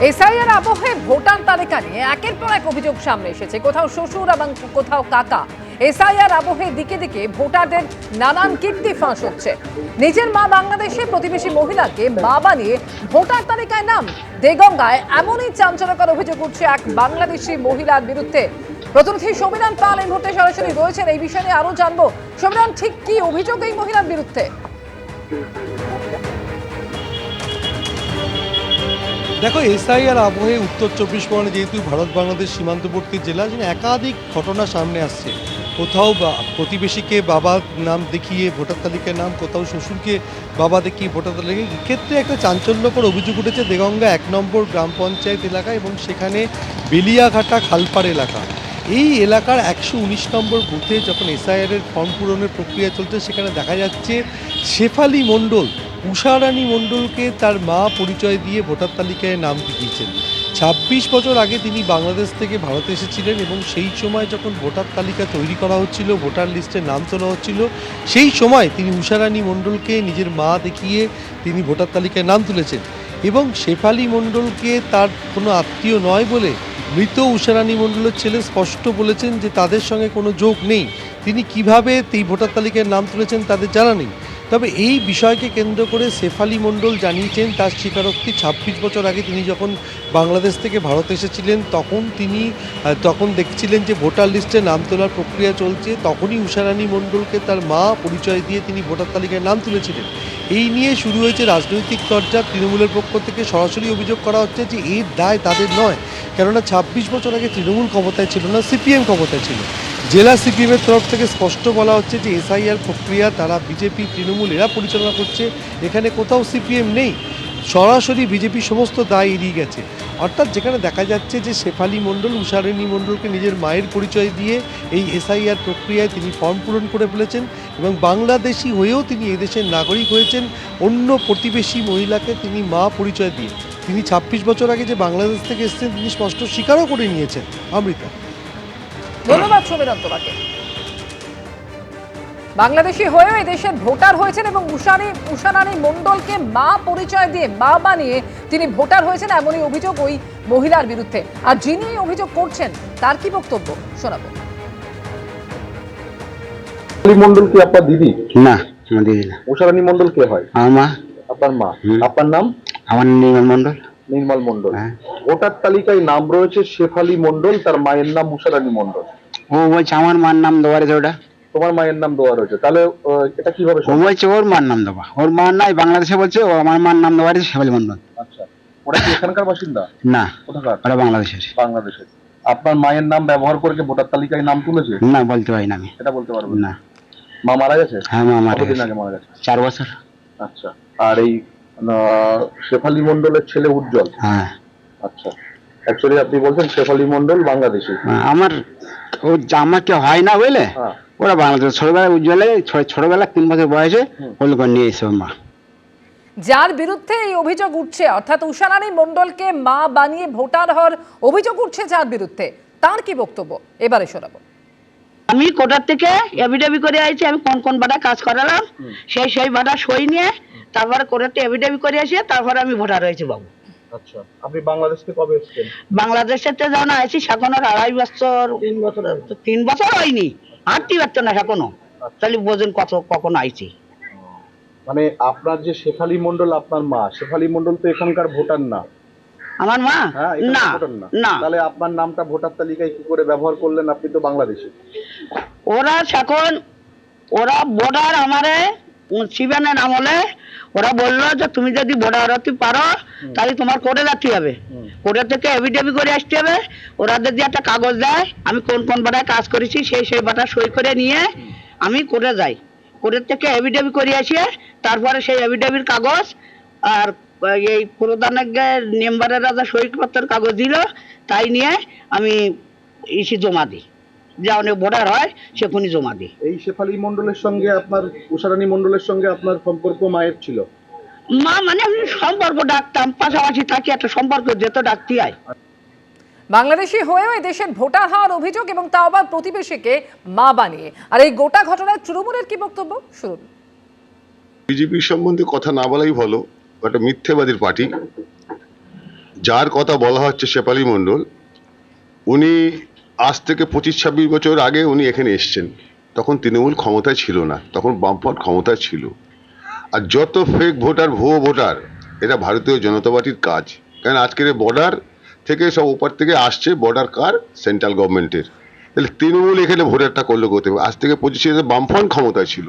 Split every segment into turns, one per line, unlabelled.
SIR আবহে voter তালিকা নিয়ে একের পর এক অভিযোগ সামনে এসেছে। কোথাও শ্বশুর এবং কোথাও কাকা। এসআইআর আবহে দিকে দিকে ভোটারদের নানান কীর্তি ফাঁস হচ্ছে। নিজের মা বাংলাদেশে প্রতিবেশী মহিলাকে মা বানিয়ে ভোটার তালিকায় নাম। দেগঙ্গায় এমনই চাঞ্চল্যকর অভিযোগ উঠছে এক বাংলাদেশি মহিলার বিরুদ্ধে। প্রতিনিধি সমীরণ পাল এই মুহূর্তে সরাসরি রয়েছেন। এই বিষয়ে নিয়ে আরও জানব। সমীরণ ঠিক কি অভিযোগ এই মহিলার বিরুদ্ধে?
দেখো এসআইআর আবহে উত্তর চব্বিশ পরগনা যেহেতু ভারত বাংলাদেশ সীমান্তবর্তী জেলা, যেন একাধিক ঘটনা সামনে আসছে। কোথাও প্রতিবেশীকে বাবার নাম দেখিয়ে ভোটার তালিকার নাম, কোথাও শ্বশুরকে বাবা দেখিয়ে ভোটার তালিকা এক্ষেত্রে একটা চাঞ্চল্যকর অভিযোগ উঠেছে দেগঙ্গা এক নম্বর গ্রাম পঞ্চায়েত এলাকা এবং সেখানে বেলিয়াঘাটা খালপাড় এলাকা। এই এলাকার একশো উনিশ নম্বর বুথে যখন এসআইআরের ফর্ম পূরণের প্রক্রিয়া চলছে, সেখানে দেখা যাচ্ছে শেফালি মণ্ডল উষারানী মণ্ডলকে তার মা পরিচয় দিয়ে ভোটার তালিকায় নাম দিয়েছেন। ছাব্বিশ বছর আগে তিনি বাংলাদেশ থেকে ভারতে এসেছিলেন এবং সেই সময় যখন ভোটার তালিকা তৈরি করা হচ্ছিল, ভোটার লিস্টে নাম তোলা হচ্ছিল, সেই সময় তিনি উষারানী মণ্ডলকে নিজের মা দেখিয়ে তিনি ভোটার তালিকায় নাম তুলেছেন। এবং শেফালি মণ্ডলকে তার কোনো আত্মীয় নয় বলে মৃত উষারানী মণ্ডলের ছেলে স্পষ্ট বলেছেন যে তাদের সঙ্গে কোনো যোগ নেই। তিনি কীভাবে এই ভোটার তালিকায় নাম তুলেছেন তাদের জানা নেই। তবে এই বিষয়কে কেন্দ্র করে শেফালি মণ্ডল জানিয়েছেন, তার স্বীকারোক্তি ছাব্বিশ বছর আগে তিনি যখন বাংলাদেশ থেকে ভারত এসেছিলেন, তখন তিনি তখন দেখছিলেন যে ভোটার লিস্টে নাম তোলার প্রক্রিয়া চলছে, তখনই উষারানী মণ্ডলকে তার মা পরিচয় দিয়ে তিনি ভোটার তালিকায় নাম তুলেছিলেন। এই নিয়ে শুরু হয়েছে রাজনৈতিক চর্চা। তৃণমূলের পক্ষ থেকে সরাসরি অভিযোগ করা হচ্ছে যে এর দায় তাদের নয়। কেননা ছাব্বিশ বছর আগে তৃণমূল ক্ষমতায় ছিল না, সিপিএম ক্ষমতায় ছিল। জেলা সিপিএমের তরফ থেকে স্পষ্ট বলা হচ্ছে যে এসআইআর প্রক্রিয়া, তারা বিজেপি, তৃণমূল এরা পরিচালনা করছে। এখানে কোথাও সিপিএম নেই। সরাসরি বিজেপি সমস্ত দায় এড়িয়ে গেছে। অর্থাৎ যেখানে দেখা যাচ্ছে যে শেফালি মণ্ডল, উষারিণী মণ্ডলকে নিজের মায়ের পরিচয় দিয়ে এই এসআইআর প্রক্রিয়ায় তিনি ফর্ম পূরণ করে ফেলেছেন এবং বাংলাদেশি হয়েও তিনি এদেশের নাগরিক হয়েছেন। অন্য প্রতিবেশী মহিলাকে তিনি মা পরিচয় দিয়ে। তিনি ছাব্বিশ বছর আগে যে বাংলাদেশ থেকে এসেছেন, তিনি স্পষ্ট স্বীকারও করে নিয়েছেন। অমৃতা।
ধন্যবাদ তোমাকে বাংলাদেশি হয়েও এই দেশের ভোটার হয়েছেন এবং উষানি উষারানী মণ্ডলকে মা পরিচয় দিয়ে মা বানিয়ে তিনি ভোটার হয়েছেন এমনই অভিযোগ ওই মহিলার বিরুদ্ধে। আর যিনি অভিযোগ করছেন তার কি বক্তব্য? শোনাবো।
মন্ডল কি আপনার দিদি?
না আমার দিদি না।
উষারানী মন্ডল কে হয়?
আমার মা।
আপনার মা। আপনার নাম?
আমার নির্মল মন্ডল
নির্মল মন্ডল
হ্যাঁ।
ভোটার তালিকায় নাম রয়েছে শেফালি মন্ডল তার মায়ের নাম উষারানী মন্ডল
ও বলছে আমার মার নাম দেওয়া রয়েছে ওটা
তোমার মায়ের নাম দেওয়া রয়েছে। তাহলে এটা কীভাবে
ও বলছে ওর মার নাম দেওয়া। ওর মার নাই বাংলাদেশে বলছে ও আমার মার নাম দেওয়া রয়েছে শেফালি মন্ডল
আচ্ছা। ওরা কি এখানকার বাসিন্দা?
না
কোথাকার?
ওটা বাংলাদেশের।
বাংলাদেশের। আপনার মায়ের নাম ব্যবহার করে ভোটার তালিকায় নাম তুলেছে?
না বলতে পারি না আমি।
এটা বলতে পারবেন না।
না।
মা মারা গেছে?
হ্যাঁ মা মারা গেছে।
আগে মারা গেছে?
চার বছর।
আচ্ছা। আর এই শেফালি মন্ডলের ছেলে উজ্জ্বল?
হ্যাঁ।
আচ্ছা। অ্যাকচুয়ালি আপনি বলছেন শেফালি মন্ডল বাংলাদেশি।
আমার ও আমাকে হয় না বুঝলে
হ্যাঁ।
ওরা বাংলাদেশ ছোটবেলায় উজ্জ্বলে ছোটবেলা তিন বছর বয়সে ওগুলো নিয়ে এসে মা।
যার বিরুদ্ধে এই অভিযোগ উঠছে অর্থাৎ উষারানী মণ্ডলকে মা বানিয়ে ভোটার হওয়ার অভিযোগ উঠছে যার বিরুদ্ধে তার কি বক্তব্য? এবারে শোনাবো।
আমি কোটার থেকে এভিডেভি করে আইছি আমি কোন কোন বাটা কাজ করালাম সেই সেই বাটা সই নিয়ে তারপরে কোটাতে এভিডেভি করে আসি তারপরে আমি ভোটার হয়েছি বাবু।
আচ্ছা আপনি বাংলাদেশ কবে এসেছেন?
বাংলাদেশের তো যখন আইছি এখন আড়াই বছর তিন বছর তিন বছর হয়নি। হাঁটতে পারতো না এখনও। তাহলে বোঝেন কত কখন আইছি।
মানে আপনার যে শেফালি মন্ডল আপনার মা শেফালি মন্ডল তো এখানকার ভোটার না।
আমার মা?
হ্যাঁ
না
ভোটার না।
না।
তাহলে আপনার নামটা ভোটার তালিকায় কি করে ব্যবহার করলেন? আপনি তো বাংলাদেশি।
ওরা এখন ওরা বর্ডার আমারে শিবানের আমলে ওরা বলল যে তুমি যদি বর্ডার হতে পারো তাহলে তোমার কোর্টে যেতে হবে। কোর্টে থেকে এভিডেভি করে আসতে হবে। ওরা যদি একটা কাগজ দেয় আমি কোন কোন বাটায় কাজ করেছি সেই সেই বাটা সই করে নিয়ে আমি কোর্টে যাই। কোর্টের থেকে এভিডেভি করে আসি তারপরে সেই এভিডেভির কাগজ আর এই প্রধানের মেম্বারের যা সইপত্রের কাগজ দিল তাই নিয়ে আমি ইসি জমা দিই। যা অনেক ভোটার হয় সেখানে জমা দিই
এই শেফালি মন্ডলের সঙ্গে আপনার উষারানী মন্ডলের সঙ্গে আপনার সম্পর্ক মায়ের ছিল?
মা মানে আমি সম্পর্ক ডাকতাম পাশাপাশি থাকি একটা সম্পর্ক যেত ডাকতে হয়।
বাংলাদেশি হয়েও এই দেশের ভোটার হওয়ার অভিযোগ এবং তাও আবার প্রতিবেশীকে মা বানিয়ে। আর এই গোটা ঘটনায় তৃণমূলের কি বক্তব্য? শুনুন।
বিজেপি সম্বন্ধে কথা না বলাই ভালো একটা মিথ্যেবাদীর পার্টি। যার কথা বলা হচ্ছে শেফালি মণ্ডল উনি আজ থেকে পঁচিশ ছাব্বিশ বছর আগে উনি এখানে এসছেন। তখন তৃণমূল ক্ষমতায় ছিল না, তখন বামফ্রন্ট ক্ষমতায় ছিল। আর যত ফেক ভোটার ভুয়ো ভোটার এটা ভারতীয় জনতা পার্টির কাজ। কারণ আজকের বর্ডার থেকে সব ওপার থেকে আসছে বর্ডার কার? সেন্ট্রাল গভর্নমেন্টের তাহলে তৃণমূল এখানে ভোটারটা করল করতে হবে আজ থেকে পঁচিশে বামফ্রন্ট ক্ষমতায় ছিল।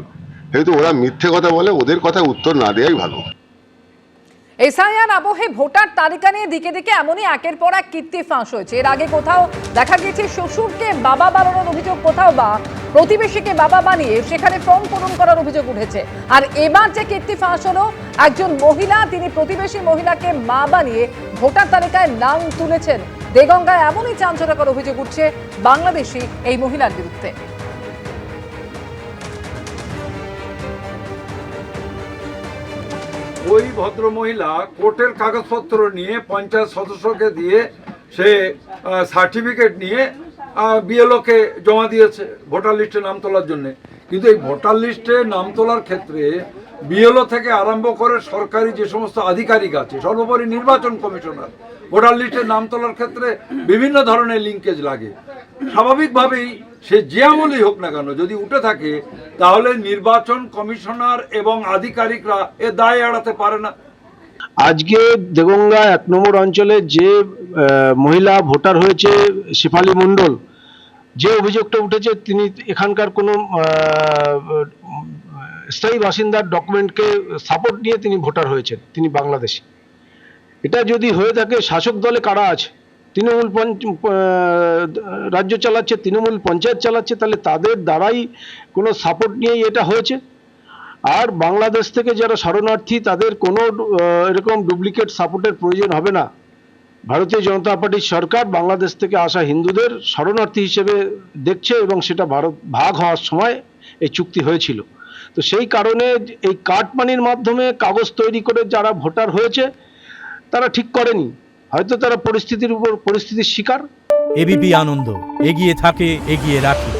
যেহেতু ওরা মিথ্যে কথা বলে, ওদের কথা উত্তর না দেওয়াই ভালো।
এসআইআর আবহে ভোটার তালিকা নিয়ে দিকে দিকে এমনই একের পর এক কীর্তি ফাঁস হয়েছে। এর আগে কোথাও দেখা গেছে শ্বশুরকে বাবা বানানোর অভিযোগ, কোথাও বা প্রতিবেশীকে বাবা বানিয়ে সেখানে ফর্ম পূরণ করার অভিযোগ উঠেছে। আর এবার যে কীর্তি ফাঁস হলো, একজন মহিলা, তিনি প্রতিবেশী মহিলাকে মা বানিয়ে ভোটার তালিকায় নাম তুলেছেন। দেগঙ্গায় এমনই চাঞ্চল্যকর অভিযোগ উঠছে বাংলাদেশি এই মহিলার বিরুদ্ধে।
ওই ভদ্রমহিলা কোর্টের কাগজপত্র নিয়ে পঞ্চায়েত সদস্যকে দিয়ে সে সার্টিফিকেট নিয়ে বিএলওকে জমা দিয়েছে ভোটার লিস্টে নাম তোলার জন্য। কিন্তু এই ভোটার লিস্টে নাম তোলার ক্ষেত্রে বিএলও থেকে আরম্ভ করে সরকারি যে সমস্ত আধিকারিক আছে, সর্বোপরি নির্বাচন কমিশনার, ভোটার লিস্টে নাম তোলার ক্ষেত্রে বিভিন্ন ধরনের লিঙ্কেজ লাগে। স্বাভাবিকভাবেই সে যে আমলেই হোক না কেন, যদি উঠে থাকে, তাহলে নির্বাচন কমিশনার এবং আধিকারিকরা এ দায় এড়াতে পারে না।
আজকে দেগঙ্গা এক নম্বর অঞ্চলে যে মহিলা ভোটার হয়েছে, শেফালি মণ্ডল, যে অভিযোগটা উঠেছে, তিনি এখানকার কোনো স্থায়ী বাসিন্দার ডকুমেন্টকে সাপোর্ট নিয়ে তিনি ভোটার হয়েছেন, তিনি বাংলাদেশি। এটা যদি হয়ে থাকে, শাসক দলে কারা আছে? তৃণমূল রাজ্য চালাচ্ছে, তৃণমূল পঞ্চায়েত চালাচ্ছে, তাহলে তাদের দ্বারাই কোনো সাপোর্ট নিয়েই এটা হয়েছে। আর বাংলাদেশ থেকে যারা শরণার্থী, তাদের কোনো এরকম ডুপ্লিকেট সাপোর্টের প্রয়োজন হবে না। ভারতীয় জনতা পার্টির সরকার বাংলাদেশ থেকে আসা হিন্দুদের শরণার্থী হিসেবে দেখছে এবং সেটা ভারত, ভাগ হওয়ার সময় এই চুক্তি হয়েছিল। তো সেই কারণে এই কাটমানির মাধ্যমে কাগজ তৈরি করে যারা ভোটার হয়েছে, তারা ঠিক করেনি। হয়তো তারা পরিস্থিতির উপর পরিস্থিতির শিকার।
এবিপি আনন্দ এগিয়ে থাকে এগিয়ে রাখে।